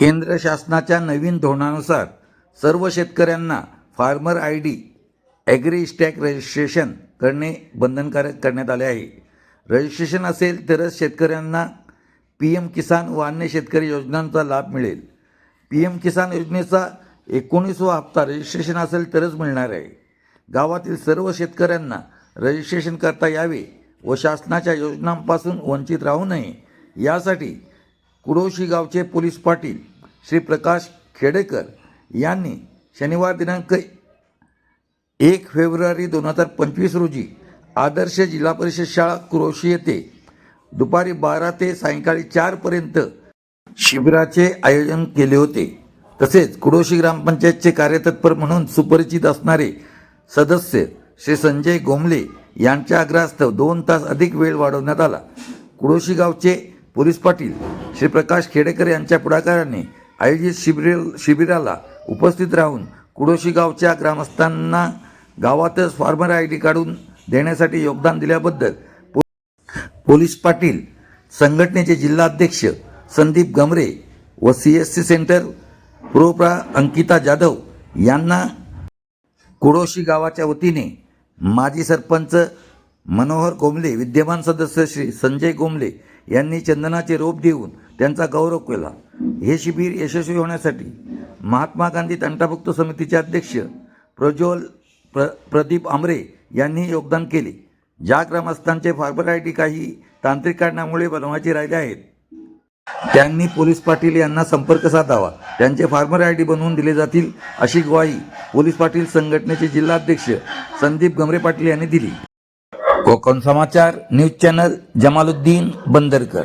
केंद्र शासनाच्या नवीन धोरणानुसार सर्व शेतकऱ्यांना farmer I D agri stack registration करणे बंधनकारक करण्यात आले आहे. रजिस्ट्रेशन असेल तरच शेतकऱ्यांना पी एम किसान व अन्य शेतकरी योजनांचा लाभ मिळेल. पी एम किसान योजनेचा एकोणीसवा हप्ता रजिस्ट्रेशन असेल तरच मिळणार आहे. गावातील सर्व शेतकऱ्यांना रजिस्ट्रेशन करता यावे व शासनाच्या योजनांपासून वंचित राहू नये यासाठी कुडोशी गावचे पोलीस पाटील श्री प्रकाश खेडेकर यांनी शनिवार दिनांक एक फेब्रुवारी दोन हजार पंचवीस रोजी आदर्श जिल्हा परिषद शाळा कुरोशी येथे दुपारी बारा ते सायंकाळी चारपर्यंत शिबिराचे आयोजन केले होते. तसेच कुडोशी ग्रामपंचायतचे कार्यतत्पर म्हणून सुपरिचित असणारे सदस्य श्री संजय गोमले यांच्या आग्रहास्तव दोन तास अधिक वेळ वाढवण्यात आला. कुडोशी गावचे पोलीस पाटील श्री प्रकाश खेडेकर यांच्या पुढाकाराने आयोजित शिबिर शिबिराला उपस्थित राहून कुडोशी गावच्या ग्रामस्थांना गावातच फार्मर आय डी काढून देण्यासाठी योगदान दिल्याबद्दल पो- पोलीस पाटील संघटनेचे जिल्हाध्यक्ष संदीप गमरे व सी एस सी सेंटर प्रोप्रा अंकिता जाधव यांना कुडोशी गावाच्या वतीने माजी सरपंच मनोहर कोंबले विद्यमान सदस्य श्री संजय कोंबले यांनी चंदनाचे रोप देऊन त्यांचा गौरव केला. हे शिबिर यशस्वी होण्यासाठी महात्मा गांधी तंटामुक्त समितीचे अध्यक्ष प्रज्वल प्र प्रदीप आमरे यांनी योगदान केले. ज्या ग्रामस्थांचे फार्मर आय डी काही तांत्रिक कारणामुळे बनवायचे राहिले आहेत त्यांनी पोलीस पाटील यांना संपर्क साधावा. त्यांचे फार्मर आय डी बनवून दिले जातील अशी ग्वाही पोलीस पाटील संघटनेचे जिल्हाध्यक्ष संदीप गमरे पाटील यांनी दिली. Konkan Samachar news channel Jamaluddin Bandarkar.